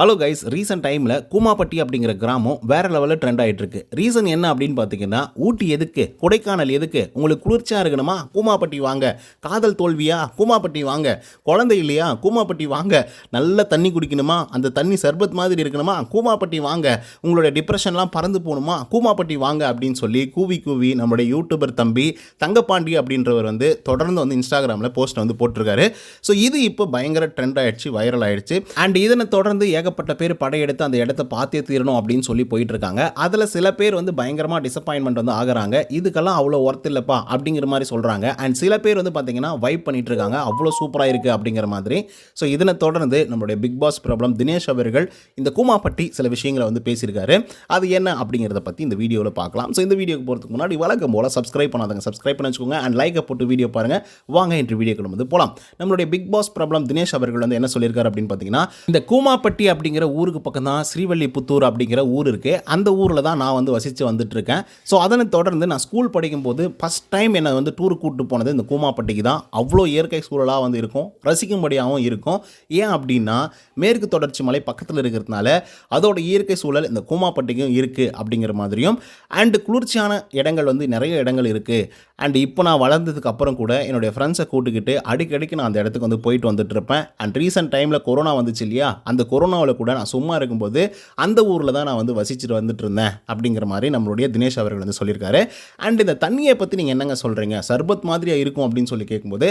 Hello guys recent டைமில் கூமாப்பட்டி அப்படிங்கிற கிராமம் வேற லெவலில் ட்ரெண்ட் ஆகிட்டு இருக்கு ரீசன் என்ன அப்படின்னு பார்த்தீங்கன்னா ஊட்டி எதுக்கு? கொடைக்கானல் எதுக்கு? உங்களுக்கு குளிர்ச்சியாக இருக்கணுமா? கூமாப்பட்டி வாங்க. காதல் தோல்வியா? கூமாப்பட்டி வாங்க. குழந்தை இல்லையா? கூமாப்பட்டி வாங்க. நல்ல தண்ணி குடிக்கணுமா? அந்த தண்ணி சர்பத் மாதிரி இருக்கணுமா? கூமாப்பட்டி வாங்க. உங்களோட டிப்ரெஷன்லாம் பறந்து போகணுமா கூமாப்பட்டி வாங்க அப்படின்னு சொல்லி கூவி கூவி நம்மளுடைய யூடியூபர் தம்பி தங்கப்பாண்டி அப்படின்றவர் வந்து தொடர்ந்து வந்து இன்ஸ்டாகிராமில் போஸ்ட் வந்து போட்டிருக்காரு. ஸோ இது இப்போ பயங்கர ட்ரெண்ட் ஆயிடுச்சு வைரல் ஆயிடுச்சு. அண்ட் இதனை தொடர்ந்து ஏகப்பட்ட பேர் படையெடுத்து அந்த இடத்த பார்த்தே தீரணும் அப்படின்னு சொல்லி போயிட்டு இருக்காங்க அதில் சில பேர் வந்து பயங்கரமாக டிசப்பாயின்மெண்ட் வந்து ஆகிறாங்க. இதுக்கெல்லாம் அவ்வளோ ஒர்த் இல்லைப்பா அப்படிங்கிற மாதிரி சொல்கிறாங்க அண்ட் சில பேர் வந்து பார்த்தீங்கன்னா வைப் பண்ணிட்டு இருக்காங்க அவ்வளோ சூப்பராக இருக்குது அப்படிங்கிற மாதிரி. ஸோ இதனை தொடர்ந்து நம்மளுடைய பிக் பாஸ் ப்ராப்ளம் தினேஷ் அவர்கள் இந்த கூமாப்பட்டி சில விஷயங்களை வந்து பேசியிருக்காரு. அது என்ன அப்படிங்கிறத பற்றி இந்த வீடியோவில் பார்க்கலாம். ஸோ இந்த வீடியோக்கு போகிறதுக்கு முன்னாடி வழக்கம் போல் சப்ஸ்கிரைப் பண்ணாதங்க சப்ஸ்கிரைப் பண்ணி வச்சுக்கோங்க. அண்ட் லைக்கை போட்டு வீடியோ பாருங்கள் வாங்க இன்று வீடியோக்கு வந்து போகலாம் நம்மளுடைய பிக் பாஸ் ப்ராப்ளம் தினேஷ் அவர்கள் வந்து என்ன சொல்லியிருக்காரு அப்படின்னு பார்த்தீங்கன்னா இந்த கூமாப்பட்டி அப்படிங்கிற ஊருக்கு பக்கம் தான் ஸ்ரீவல்லிபுத்தூர் அப்படிங்கிற ஊர் இருக்குது அந்த ஊரில் தான் நான் வந்து வசித்து வந்துட்டு இருக்கேன் ஸோ அதனை தொடர்ந்து நான் ஸ்கூல் படிக்கும்போது ஃபஸ்ட் டைம் என்னை வந்து டூர் கூப்பிட்டு போனது இந்த கூமாப்பட்டிக்கு தான். அவ்வளோ இயற்கை சூழலாக வந்து இருக்கும் ரசிக்கும்படியாகவும் இருக்கும். ஏன் அப்படின்னா மேற்கு தொடர்ச்சி மலை பக்கத்தில் இருக்கிறதுனால அதோட இயற்கை சூழல் இந்த கூமாப்பட்டிக்கும் இருக்குது அப்படிங்கிற மாதிரியும். அண்டு குளிர்ச்சியான இடங்கள் வந்து நிறைய இடங்கள் இருக்குது அண்ட் இப்போ நான் வளர்ந்ததுக்கு அப்புறம் கூட என்னுடைய ஃப்ரெண்ட்ஸை கூட்டுக்கிட்டு அடிக்கடிக்கு நான் அந்த இடத்துக்கு வந்து போயிட்டு வந்துட்டு இருப்பேன் அண்ட் ரீசெண்ட் டைமில் கொரோனா வந்துச்சு இல்லையா? அந்த கொரோனா கொரோனாவில் கூட நான் சும்மா இருக்கும்போது அந்த ஊரில் தான் நான் வந்து வசிச்சுட்டு வந்துட்டு இருந்தேன் அப்படிங்கிற மாதிரி நம்மளுடைய தினேஷ் அவர்கள் வந்து சொல்லியிருக்காரு. அண்ட் இந்த தண்ணியை பற்றி நீங்கள் என்னங்க சொல்கிறீங்க சர்பத் மாதிரியாக இருக்கும் அப்படின்னு சொல்லி கேட்கும்போது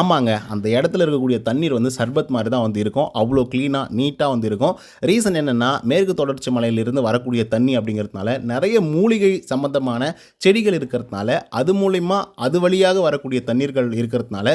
ஆமாங்க அந்த இடத்துல இருக்கக்கூடிய தண்ணீர் வந்து சர்பத் மாதிரி தான் வந்து இருக்கும். அவ்வளோ க்ளீனாக நீட்டாக வந்து இருக்கும். ரீசன் என்னென்னா மேற்கு தொடர்ச்சி மலையிலிருந்து வரக்கூடிய தண்ணி அப்படிங்கிறதுனால நிறைய மூலிகை சம்பந்தமான செடிகள் இருக்கிறதுனால அது மூலிமா அது வழியாக வரக்கூடிய தண்ணீர்கள் இருக்கிறதுனால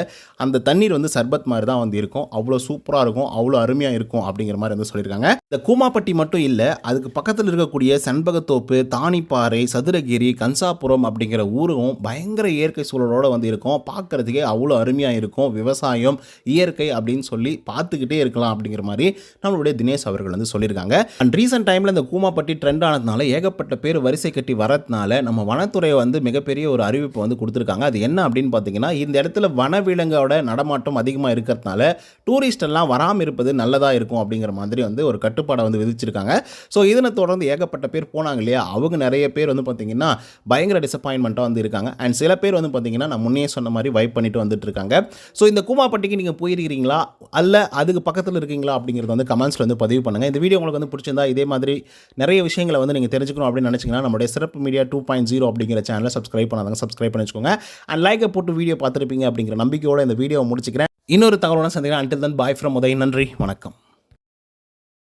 அந்த தண்ணீர் வந்து சர்பத் மாதிரி தான் வந்து இருக்கும். அவ்வளோ சூப்பராக இருக்கும் அவ்வளோ அருமையாக இருக்கும் அப்படிங்கிற மாதிரி வந்து சொல்லியிருக்காங்க. இந்த கூமாப்பட்டி மட்டும் இல்லை அதுக்கு பக்கத்தில் இருக்கக்கூடிய செண்பகத்தோப்பு தானிப்பாறை சதுரகிரி கன்சாபுரம் அப்படிங்கிற ஊரும் பயங்கர இயற்கை சூழலோடு வந்து இருக்கும். பார்க்குறதுக்கே அவ்வளோ அருமையாக இருக்கும். விவசாயம் இயற்கை அப்படின்னு சொல்லி பார்த்துக்கிட்டே இருக்கலாம் அப்படிங்கிற மாதிரி நம்மளுடைய தினேஷ் அவர்கள் வந்து சொல்லியிருக்காங்க. அண்ட் ரீசெண்ட் டைமில் இந்த கூமாப்பட்டி ட்ரெண்ட் ஆனதுனால ஏகப்பட்ட பேர் வரிசை கட்டி வரதுனால நம்ம வனத்துறை வந்து மிகப்பெரிய ஒரு அறிவிப்பு வந்து கொடுத்துருக்காங்க. அது என்ன அப்படின்னு பார்த்தீங்கன்னா இந்த இடத்துல வனவிலங்கோட நடமாட்டம் அதிகமாக இருக்கிறதுனால டூரிஸ்ட் எல்லாம் வராமல் இருப்பது நல்லதாக இருக்கும் அப்படிங்கிற மாதிரி வந்து ஒரு கட்டுப்பாடை வந்து விதிச்சிருக்காங்க. ஸோ இதனை தொடர்ந்து ஏகப்பட்ட பேர் போனாங்க இல்லையா? அவங்க நிறைய பேர் வந்து பார்த்தீங்கன்னா பயங்கர டிசப்பாயின்மெண்ட்டாக வந்து இருக்காங்க. அண்ட் சில பேர் வந்து பார்த்தீங்கன்னா நான் முன்னே சொன்ன மாதிரி வைப் பண்ணிட்டு வந்துட்டு இருக்காங்க ஸோ இந்த கூமாப்பட்டிக்கு நீங்கள் போயிருக்கிறீங்களா? அல்ல அதுக்கு பக்கத்தில் இருக்கீங்களா? அப்படிங்கிறது வந்து கமெண்ட்ஸில் வந்து பதிவு பண்ணுங்கள் இந்த வீடியோ உங்களுக்கு வந்து பிடிச்சிருந்தா இதே மாதிரி நிறைய விஷயங்களை வந்து நீங்கள் தெரிஞ்சுக்கணும் அப்படின்னு நினச்சிங்கன்னா நம்மளுடைய சிறப்பு மீடியா டூ பாயிண்ட் ஜீரோ அப்படிங்கிற சேனலை சப்ஸ்கிரைப் பண்ணாதாங்க சப்ஸ்கிரைப் பண்ணி வச்சுக்கோங்க. அண்ட் லைக்கை போட்டு வீடியோ பார்த்துருப்பீங்க அப்படிங்கிற நம்பிக்கையோட இந்த வீடியோவை முடிச்சுக்கிறேன். இன்னொரு தகவலான சந்தேகம் அண்டில் தன் பாய் ஃப்ரம் உதய் நன்றி. வணக்கம்.